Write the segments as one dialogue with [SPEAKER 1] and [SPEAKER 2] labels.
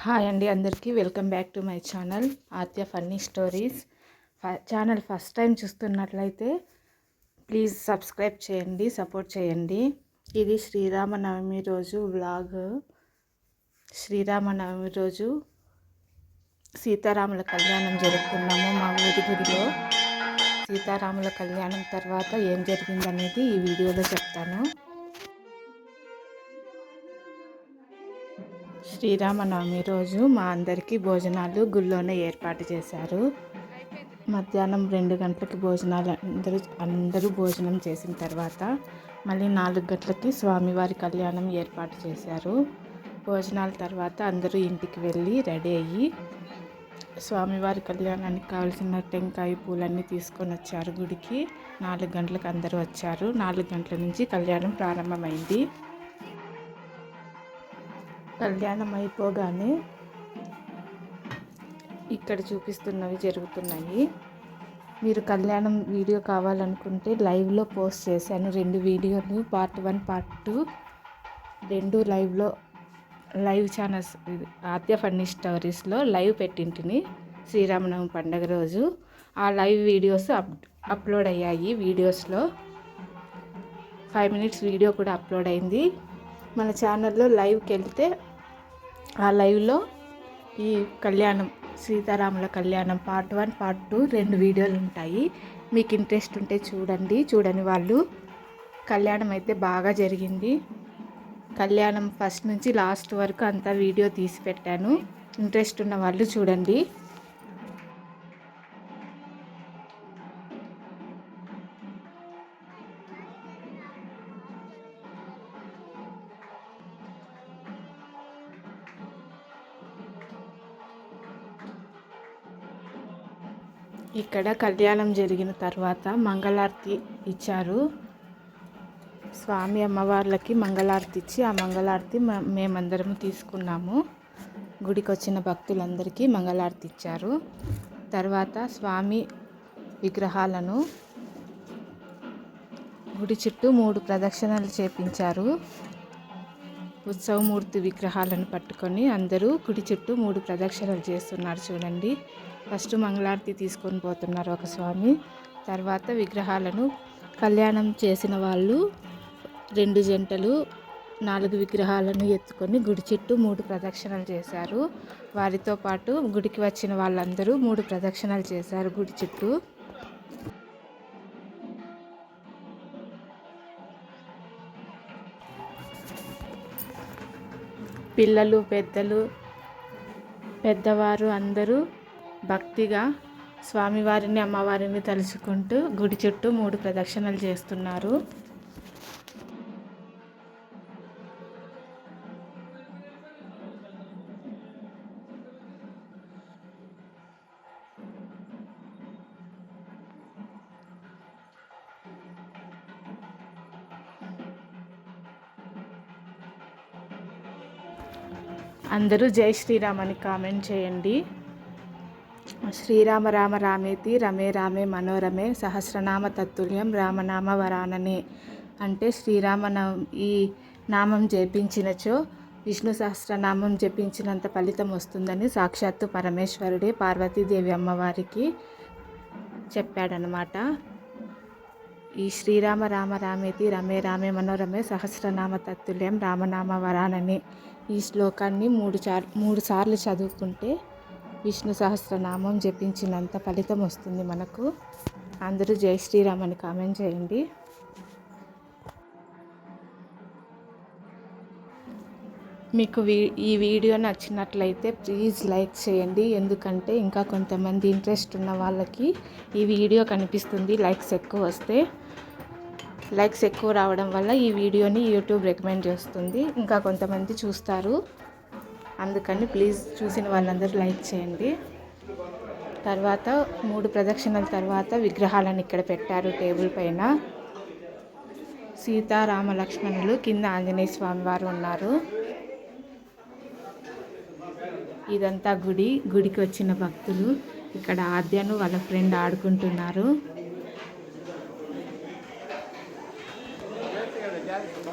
[SPEAKER 1] Hi అండి అందరికీ. Welcome back to my channel Aadya funny stories. Channel first time చూస్తున్నట్లయితే please subscribe చేయండి support చేయండి. ఇది శ్రీరామనవమి రోజు వ్లాగ్. శ్రీరామనవమి రోజు సీతారాముల కళ్యాణం జరుపుకున్నాము మా ఊరి గుడిలో. సీతారాముల కళ్యాణం తర్వాత ఏం జరిగిందనేది ఈ వీడియోలో చెప్తాను. శ్రీరామనవమి రోజు మా అందరికీ భోజనాలు గుళ్ళోనే ఏర్పాటు చేశారు. మధ్యాహ్నం రెండు గంటలకి భోజనాలు అందరూ అందరూ భోజనం చేసిన తర్వాత మళ్ళీ నాలుగు గంటలకి స్వామివారి కళ్యాణం ఏర్పాటు చేశారు. భోజనాల తర్వాత అందరూ ఇంటికి వెళ్ళి రెడీ అయ్యి స్వామివారి కళ్యాణానికి కావాల్సిన టెంకాయ పూలన్నీ తీసుకొని వచ్చారు గుడికి. నాలుగు గంటలకు అందరూ వచ్చారు. నాలుగు గంటల నుంచి కళ్యాణం ప్రారంభమైంది. కళ్యాణం అయిపోగానే ఇక్కడ చూపిస్తున్నవి జరుగుతున్నాయి. మీరు కళ్యాణం వీడియో కావాలనుకుంటే లైవ్లో పోస్ట్ చేశాను. రెండు వీడియోలు పార్ట్ వన్ పార్ట్ టూ. రెండు లైవ్లో లైవ్ ఛానల్స్ ఆద్య ఫన్నీ స్టోరీస్లో లైవ్ పెట్టింటిని శ్రీరామనవమి పండగ రోజు. ఆ లైవ్ వీడియోస్ అప్ అప్లోడ్ అయ్యాయి వీడియోస్లో. ఫైవ్ మినిట్స్ వీడియో కూడా అప్లోడ్ అయింది. మన ఛానల్లో లైవ్కి వెళ్తే ఆ లైవ్లో ఈ కళ్యాణం సీతారాముల కళ్యాణం పార్ట్ వన్ పార్ట్ టూ రెండు వీడియోలు ఉంటాయి. మీకు ఇంట్రెస్ట్ ఉంటే చూడండి. చూడని వాళ్ళు కళ్యాణం అయితే బాగా జరిగింది. కళ్యాణం ఫస్ట్ నుంచి లాస్ట్ వరకు అంతా వీడియో తీసి పెట్టాను. ఇంట్రెస్ట్ ఉన్న వాళ్ళు చూడండి. ఇక్కడ కళ్యాణం జరిగిన తర్వాత మంగళారతి ఇచ్చారు. స్వామి అమ్మవార్లకి మంగళారతి ఇచ్చి ఆ మంగళారతి మేమందరము తీసుకున్నాము. గుడికి వచ్చిన భక్తులందరికీ మంగళారతి ఇచ్చారు. తర్వాత స్వామి విగ్రహాలను గుడి చుట్టూ మూడు ప్రదక్షిణలు చేపించారు. ఉత్సవమూర్తి విగ్రహాలను పట్టుకొని అందరూ గుడి చుట్టూ మూడు ప్రదక్షిణలు చేస్తున్నారు చూడండి. ఫస్ట్ మంగళారతి తీసుకొని పోతున్నారు ఒక స్వామి. తర్వాత విగ్రహాలను కళ్యాణం చేసిన వాళ్ళు రెండు జంటలు నాలుగు విగ్రహాలను ఎత్తుకొని గుడి చుట్టూ మూడు ప్రదక్షిణలు చేశారు. వారితో పాటు గుడికి వచ్చిన వాళ్ళందరూ మూడు ప్రదక్షిణలు చేశారు గుడి చుట్టూ. పిల్లలు పెద్దలు పెద్దవారు అందరూ భక్తిగా స్వామివారిని అమ్మవారిని తలుచుకుంటూ గుడి చుట్టూ మూడు ప్రదక్షిణలు చేస్తున్నారు. అందరూ జై శ్రీరామ్ అని కామెంట్ చేయండి. శ్రీరామ రామ రామేతి రమే రామే మనోరమే సహస్రనామ తత్తుల్యం రామనామ వరాననే అంటే శ్రీరామ ఈ నామం జపించినచో విష్ణు సహస్రనామం జపించినంత ఫలితం వస్తుందని సాక్షాత్తు పరమేశ్వరుడే పార్వతీదేవి అమ్మవారికి చెప్పాడనమాట ఈ శ్రీరామ రామ రామేతి రమే రామే మనోరమే సహస్రనామ తత్తుల్యం రామనామ వరానని ఈ శ్లోకాన్ని మూడు చార్ మూడు సార్లు చదువుకుంటే విష్ణు సహస్రనామం జపించినంత ఫలితం వస్తుంది మనకు. అందరూ జై శ్రీరామ్ అని కామెంట్ చేయండి. మీకు వీ ఈ వీడియో నచ్చినట్లయితే ప్లీజ్ లైక్ చేయండి. ఎందుకంటే ఇంకా కొంతమంది ఇంట్రెస్ట్ ఉన్న వాళ్ళకి ఈ వీడియో కనిపిస్తుంది లైక్స్ ఎక్కువ వస్తే. లైక్స్ ఎక్కువ రావడం వల్ల ఈ వీడియోని యూట్యూబ్ రికమెండ్ చేస్తుంది. ఇంకా కొంతమంది చూస్తారు. అందుకని ప్లీజ్ చూసిన వాళ్ళందరూ లైక్ చేయండి. తర్వాత మూడు ప్రదక్షిణల తర్వాత విగ్రహాలను ఇక్కడ పెట్టారు టేబుల్ పైన. సీతారామ లక్ష్మణులు కింద ఆంజనేయ స్వామి వారు ఉన్నారు. ఇదంతా గుడి. గుడికి వచ్చిన భక్తులు ఇక్కడ ఆద్యను వాళ్ళ ఫ్రెండ్ ఆడుకుంటున్నారు.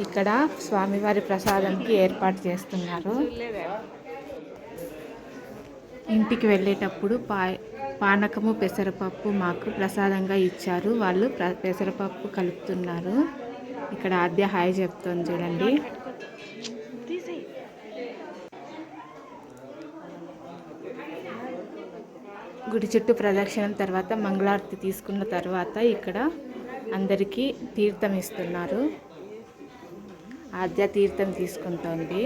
[SPEAKER 1] ఇక్కడ స్వామివారి ప్రసాదంకి ఏర్పాటు చేస్తున్నారు. ఇంటికి వెళ్ళేటప్పుడు పా పానకము పెసరపప్పు మాకు ప్రసాదంగా ఇచ్చారు. వాళ్ళు ప్ర- పెసరపప్పు కలుపుతున్నారు. ఇక్కడ ఆద్య హాయ్ చెప్తుంది చూడండి. గుడి చుట్టూ ప్రదక్షిణం తర్వాత మంగళారతి తీసుకున్న తర్వాత ఇక్కడ అందరికీ తీర్థం ఇస్తున్నారు. ఆద్య తీర్థం తీసుకుంటోంది.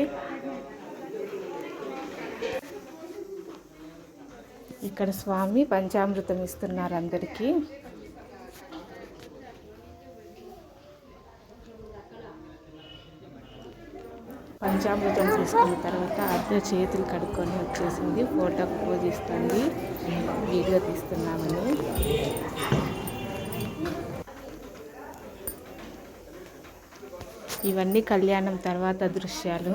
[SPEAKER 1] ఇక్కడ స్వామి పంచామృతం ఇస్తున్నారు అందరికీ. పంచామృతం తీసుకున్న తర్వాత ఆద్య చేతులు కడుక్కొని వచ్చేసింది ఫోటోకు పోజిస్తుంది వీడియో తీస్తున్నామని. ఇవన్నీ కళ్యాణం తర్వాత దృశ్యాలు.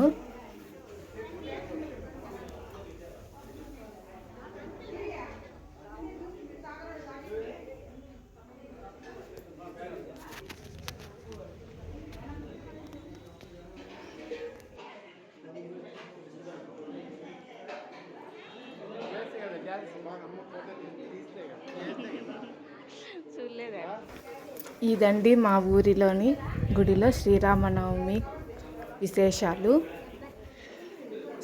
[SPEAKER 1] ఇదండి మా ఊరిలోని గుడిలో శ్రీరామనవమి విశేషాలు.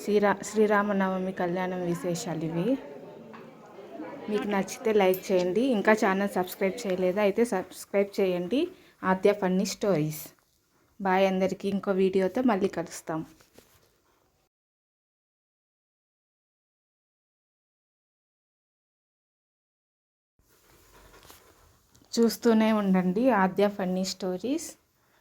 [SPEAKER 1] శ్రీరా శ్రీరామనవమి కళ్యాణం విశేషాలు ఇవి. మీకు నచ్చితే లైక్ చేయండి. ఇంకా ఛానల్ సబ్స్క్రైబ్ చేయలేదా అయితే సబ్స్క్రైబ్ చేయండి. ఆద్య ఫన్నీ స్టోరీస్. బాయ్ అందరికీ ఇంకో వీడియోతో మళ్ళీ కలుస్తాం. చూస్తూనే ఉండండి Aadya funny stories.